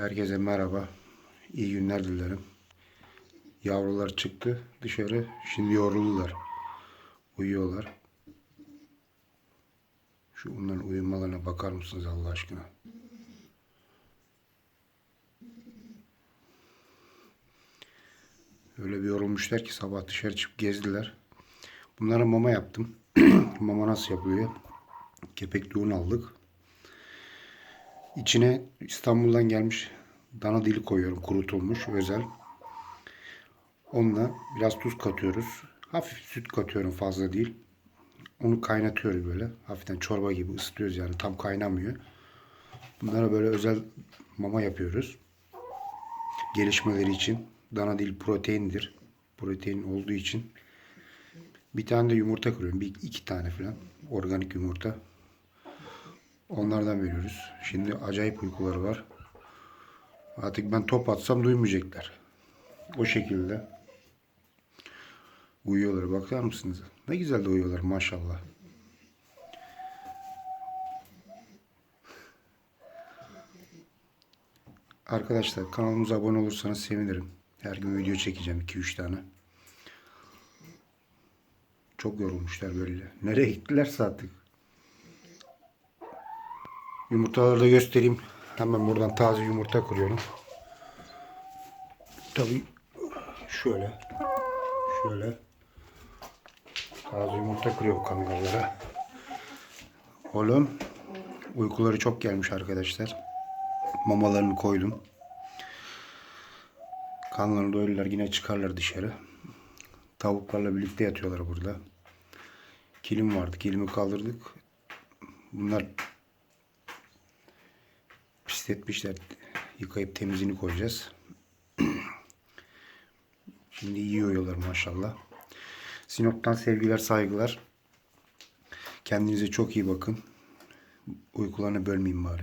Herkese merhaba. İyi günler dilerim. Yavrular çıktı dışarı. Şimdi yoruldular. Uyuyorlar. Şu onların uyumalarına bakar mısınız Allah aşkına? Öyle bir yorulmuşlar ki sabah dışarı çıkıp gezdiler. Bunlara mama yaptım. mama nasıl yapılıyor? Kepekli un aldık. İçine İstanbul'dan gelmiş dana dili koyuyorum kurutulmuş özel. Onunla biraz tuz katıyoruz. Hafif süt katıyorum fazla değil. Onu kaynatıyoruz böyle. Hafiften çorba gibi ısıtıyoruz yani tam kaynamıyor. Bunlara böyle özel mama yapıyoruz. Gelişmeleri için. Dana dil proteindir. Protein olduğu için. Bir tane de yumurta kırıyorum. Bir iki tane falan. Organik yumurta. Onlardan veriyoruz. Şimdi acayip uykuları var. Artık ben top atsam duymayacaklar. O şekilde. Uyuyorlar. Bakar mısınız? Ne güzel de uyuyorlar maşallah. Arkadaşlar kanalımıza abone olursanız sevinirim. Her gün video çekeceğim 2-3 tane. Çok yorulmuşlar böyle. Nereye gittilerse artık. Yumurtaları da göstereyim. Hemen buradan taze yumurta kırıyorum. Tabii şöyle şöyle taze yumurta kırıyorum kangallara. Oğlum uykuları çok gelmiş arkadaşlar. Mamalarını koydum. Kanlarını doyurlar yine çıkarlar dışarı. Tavuklarla birlikte yatıyorlar burada. Kilim vardı. Kilimi kaldırdık. Bunlar pisletmişler. Yıkayıp temizini koyacağız. Şimdi iyi uyuyorlar maşallah. Sinop'tan sevgiler saygılar. Kendinize çok iyi bakın. Uykularını bölmeyin bari.